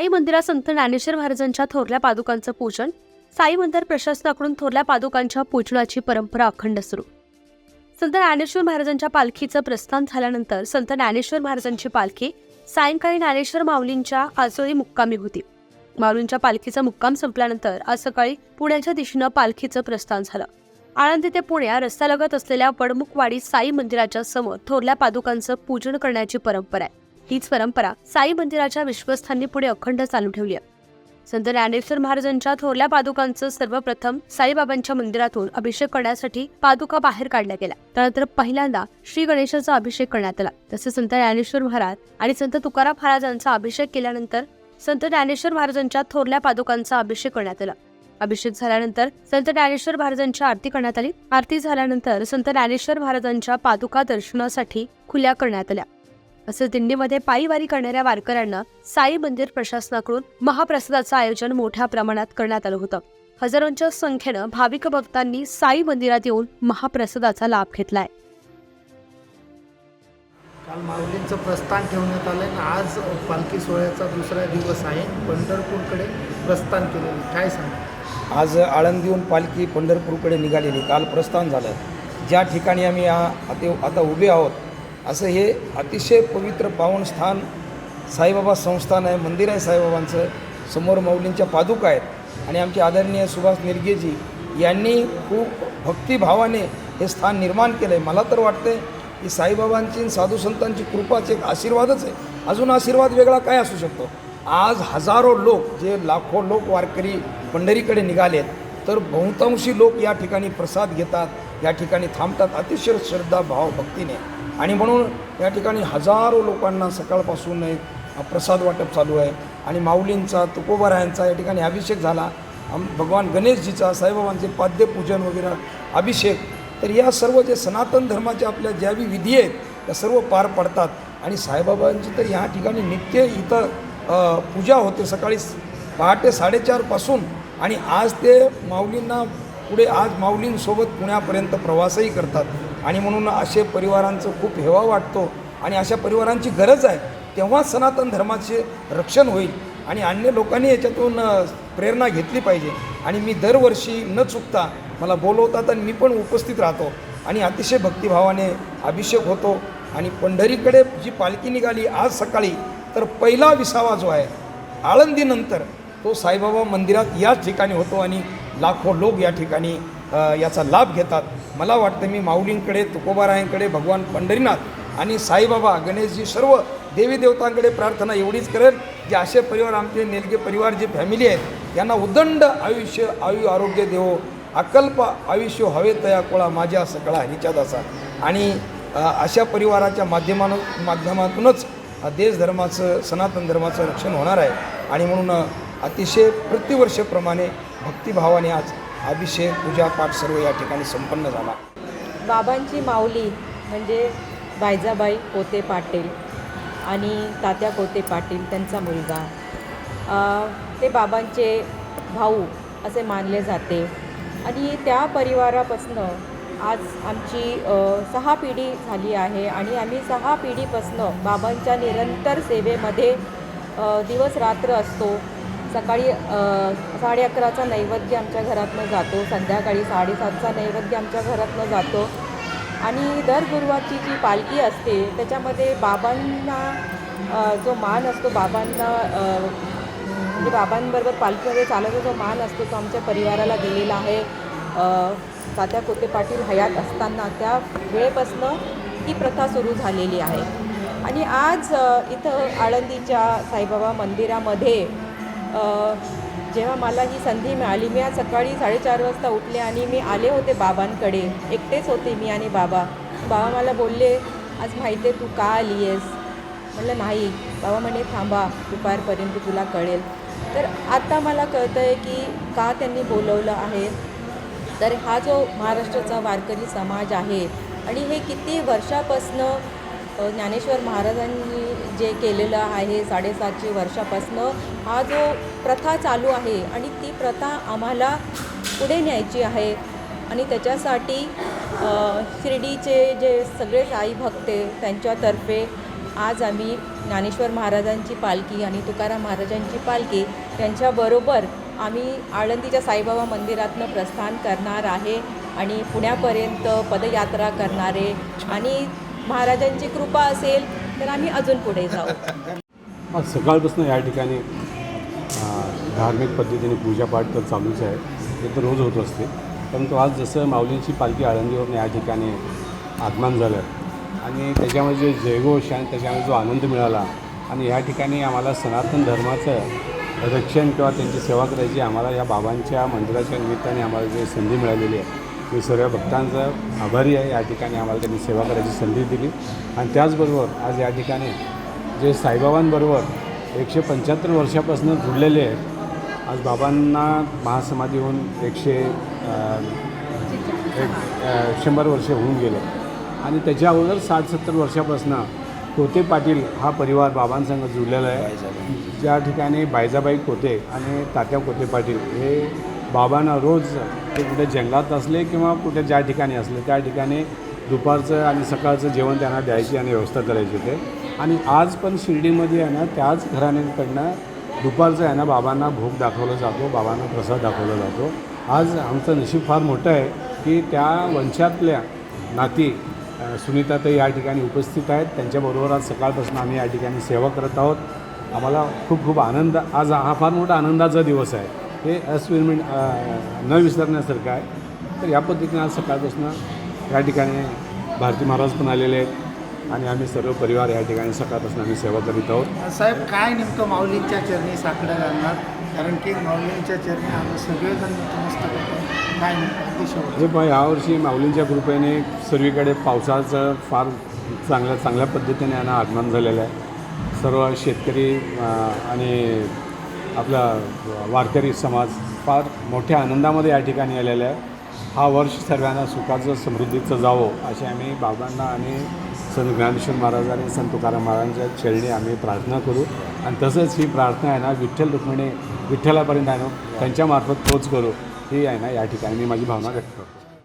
साई मंदिरात संत ज्ञानेश्वर महाराजांच्या थोरल्या पादुकांचं पूजन साई मंदिर प्रशासनाकडून थोरल्या पादुकांच्या पूजनाची परंपरा अखंड सुरू. संत ज्ञानेश्वर महाराजांच्या पालखीचं प्रस्थान झाल्यानंतर संत ज्ञानेश्वर महाराजांची पालखी सायंकाळी ज्ञानेश्वर माऊलींच्या आजोळी मुक्कामी होती. माऊलींच्या पालखीचा मुक्काम संपल्यानंतर आज सकाळी पुण्याच्या दिशेनं पालखीचं प्रस्थान झालं. आळंदी ते पुण्या रस्त्यालगत असलेल्या वडमुखवाडी साई मंदिराच्या समोर थोरल्या पादुकांचं पूजन करण्याची परंपरा आहे. हीच परंपरा साई मंदिराच्या विश्वस्थांनी पुढे अखंड चालू ठेवली आहे. संत ज्ञानेश्वर महाराजांच्या थोरल्या पादुकांचं सर्वप्रथम साईबाबांच्या मंदिरातून अभिषेक करण्यासाठी पादुका बाहेर काढल्या गेल्या. त्यानंतर पहिल्यांदा श्री गणेशाचा अभिषेक करण्यात आला. तसेच संत ज्ञानेश्वर महाराज आणि संत तुकाराम महाराजांचा अभिषेक केल्यानंतर संत ज्ञानेश्वर महाराजांच्या थोरल्या पादुकांचा अभिषेक करण्यात आला. अभिषेक झाल्यानंतर संत ज्ञानेश्वर महाराजांची आरती करण्यात आली. आरती झाल्यानंतर संत ज्ञानेश्वर महाराजांच्या पादुका दर्शनासाठी खुल्या करण्यात आल्या. असे दिंडीमध्ये पायीवारी करणाऱ्या वारकऱ्यांना साई मंदिर प्रशासनाकडून महाप्रसादाचं आयोजन मोठ्या प्रमाणात करण्यात आलं होतं. हजारोंच्या संख्येनं भाविक भक्तांनी साई मंदिरात येऊन महाप्रसादाचा लाभ घेतलाय. काल माऊलींचं प्रस्थान ठेवण्यात आलं आणि आज पालखी सोहळ्याचा दुसरा दिवस आहे. पंढरपूरकडे प्रस्थान केलेले काय सांगा आज आळंदीहून पालखी पंढरपूरकडे निघालेली. काल प्रस्थान झालं. ज्या ठिकाणी आम्ही आता उभे आहोत असं हे अतिशय पवित्र पावन स्थान साईबाबा संस्थान आहे मंदिर आहे साईबाबांचं. समोर माऊलींच्या पादुका आहेत. आणि आमचे आदरणीय सुभाष निरगेजी यांनी खूप भक्तिभावाने हे स्थान निर्माण केलं आहे मला तर वाटतं की साईबाबांची साधू संतांची कृपाच एक आशीर्वादच आहे. अजून आशीर्वाद वेगळा काय असू शकतो? आज हजारो लोक जे लाखो लोक वारकरी पंढरीकडे निघालेत तर बहुतांशी लोक या ठिकाणी प्रसाद घेतात या ठिकाणी थांबतात. अतिशय श्रद्धा भाव भक्तीने. आणि म्हणून या ठिकाणी हजारो लोकांना सकाळपासून एक प्रसाद वाटप चालू आहे. आणि माऊलींचा तुकोबारायांचा या ठिकाणी अभिषेक झाला. आम भगवान गणेशजीचा साईबाबांचे पाद्यपूजन वगैरे अभिषेक. तर या सर्व जे सनातन धर्माच्या आपल्या ज्या बी विधी आहेत त्या सर्व पार पडतात. आणि साईबाबांची तर ह्या ठिकाणी नित्य इथं पूजा होते सकाळी पहाटे साडेचारपासून आणि आज ते माऊलींना पुढे आज माऊलींसोबत पुण्यापर्यंत प्रवासही करतात. आणि म्हणून असे परिवारांचं खूप हेवा वाटतो आणि अशा परिवारांची गरज आहे तेव्हा सनातन धर्माचे रक्षण होईल. आणि अन्य लोकांनी याच्यातून प्रेरणा घेतली पाहिजे. आणि मी दरवर्षी न चुकता मला बोलवतात आणि मी पण उपस्थित राहतो. आणि अतिशय भक्तिभावाने अभिषेक होतो. आणि पंढरीकडे जी पालखी निघाली आज सकाळी तर पहिला विसावा जो आहे आळंदीनंतर तो साईबाबा मंदिरात याच ठिकाणी होतो आणि लाखो लोक या ठिकाणी याचा लाभ घेतात. मला वाटतं मी माऊलींकडे तुकोबारायांकडे भगवान पंढरीनाथ आणि साईबाबा गणेशजी सर्व देवी देवतांकडे प्रार्थना एवढीच करेल की असे परिवार आमचे नेलगे परिवार जे फॅमिली आहेत यांना उदंड आयुष्य आयु आरोग्य देवो अकल्प आयुष्य हवे तया कोळा माझ्या सकळा ह्याच्यात असा आणि अशा परिवाराच्या माध्यमानं माध्यमातूनच अ, देश धर्माचं सनातन धर्माचं रक्षण होणार आहे. आणि म्हणून अतिशय प्रतिवर्षप्रमाणे भक्तिभावाने आज अभिषेक पूजापाठ सर्व या ठिकाणी संपन्न झाला. बाबांची माऊली म्हणजे बायजाबाई कोते पाटील आणि तात्या कोते पाटील त्यांचा मुलगा. ते बाबांचे भाऊ असे मानले जाते. आणि त्या परिवारापासनं आज आमची सहा पिढी झाली आहे आणि आम्ही सहा पिढीपासनं बाबांच्या निरंतर सेवेमध्ये दिवस रात्र असतो. सकाळी साडे अकराचा नैवेद्य आमच्या घरातनं जातो. संध्याकाळी साडेसातचा नैवेद्य आमच्या घरातनं जातो. आणि दर गुरुवारची जी पालखी असते त्याच्यामध्ये बाबांना जो मान असतो बाबांना म्हणजे बाबांबरोबर पालखीमध्ये चालायचा जो मान असतो तो आमच्या परिवाराला दिलेला आहे. तात्या कोते पाटील हयात असताना त्या वेळेपासनं ही प्रथा सुरू झालेली आहे. आणि आज इथं आळंदीच्या साईबाबा मंदिरामध्ये जेव्हा मला ही संधी मिळाली मी आज सकाळी साडेचार वाजता उठले आणि मी आले होते बाबांकडे. एकटेच होते मी आणि बाबा. बाबा मला बोलले आज माहिती आहे तू का आली आहेस? म्हटलं नाही. बाबा म्हणे थांबा दुपारपर्यंत तुला कळेल. तर आता मला कळतं आहे की का त्यांनी बोलवलं आहे. तर हा जो महाराष्ट्राचा वारकरी समाज आहे आणि हे किती वर्षापासनं ज्ञानेश्वर महाराजांनी जे केलेलं आहे साडेसातशे वर्षापासनं हा जो प्रथा चालू आहे आणि ती प्रथा आम्हाला पुढे न्यायची आहे. आणि त्याच्यासाठी शिर्डीचे जे सगळे साई भक्त त्यांच्यातर्फे आज आम्ही ज्ञानेश्वर महाराजांची पालखी आणि तुकाराम महाराजांची पालखी त्यांच्याबरोबर आम्ही आळंदीच्या साईबाबा मंदिरातनं प्रस्थान करणार आहे आणि पुण्यापर्यंत पदयात्रा करणारे आणि महाराजांची कृपा असेल तर आम्ही अजून पुढे जाऊ. आज सकाळपासून या ठिकाणी धार्मिक पद्धतीने पूजापाठ तर चालूच आहे. ते तर रोज होत असते. परंतु आज जसं माऊलींची पालखी आळंदीवरून या ठिकाणी आगमन झालं आणि त्याच्यामध्ये जे जयघोष आणि त्याच्यामध्ये जो आनंद मिळाला आणि या ठिकाणी आम्हाला सनातन धर्माचं रक्षण किंवा त्यांची सेवा करायची आम्हाला या बाबांच्या मंदिराच्या निमित्ताने आम्हाला जे संधी मिळालेली आहे मी सर्व भक्तांचा आभारी आहे. या ठिकाणी आम्हाला त्यांनी सेवा करायची संधी दिली. आणि त्याचबरोबर आज या ठिकाणी जे साईबाबांबरोबर एकशे पंच्याहत्तर वर्षापासून जुडलेले आहेत आज बाबांना महासमाधी होऊन एकशे एक शंभर वर्ष होऊन गेले. आणि त्याच्या अगोदर साठ सत्तर वर्षापासून कोते पाटील हा परिवार बाबांसंग जुळलेला आहे. ज्या ठिकाणी बायजाबाई कोते आणि तात्या कोते पाटील हे बाबांना रोज ते कुठे जंगलात असले किंवा कुठे ज्या ठिकाणी असले त्या ठिकाणी दुपारचं आणि सकाळचं जेवण त्यांना द्यायची आणि व्यवस्था करायची होते आणि आज पण शिर्डीमध्ये आहे ना त्याच घराण्यांकडनं दुपारचं आहे ना बाबांना भोग दाखवला जातो बाबांना प्रसाद दाखवला जातो. आज आमचं नशीब फार मोठं आहे की त्या वंशातल्या नाती सुनीता ते या ठिकाणी उपस्थित आहेत. त्यांच्याबरोबर आज सकाळपासून आम्ही या ठिकाणी सेवा करत आहोत. आम्हाला खूप खूप आनंद आज हा फार मोठा आनंदाचा दिवस आहे. हे अस्विरमिन न विसरण्यासारखं आहे. तर या पद्धतीने आज सकाळपासून या ठिकाणी भारती महाराज पण आलेले आहेत आणि आम्ही सर्व परिवार या ठिकाणी सकाळपासून आम्ही सेवा करीत आहोत. साहेब काय नेमकं माऊलींच्या चरणी साकडं घालणार? कारण की माऊलींच्या चरणी आम्ही सगळेजण काय हे पण यावर्षी माऊलींच्या कृपेने सर्वीकडे पावसाचं फार चांगल्या चांगल्या पद्धतीने यांना आगमन झालेलं आहे. सर्व शेतकरी आणि आपला वारकरी समाज फार मोठ्या आनंदामध्ये या ठिकाणी आलेला आहे. हा वर्ष सर्वांना सुखाचं समृद्धीचं जावं असे आम्ही बाबांना आणि संत ज्ञानेश्वर महाराज आणि संत तुकाराम महाराजांच्या चरणी आम्ही प्रार्थना करू. आणि तसंच ही प्रार्थना आहे ना विठ्ठल रुक्मिणी विठ्ठलापर्यंत आहे ना त्यांच्यामार्फत पोच करू. ही आहे ना या ठिकाणी मी माझी भावना व्यक्त करतो.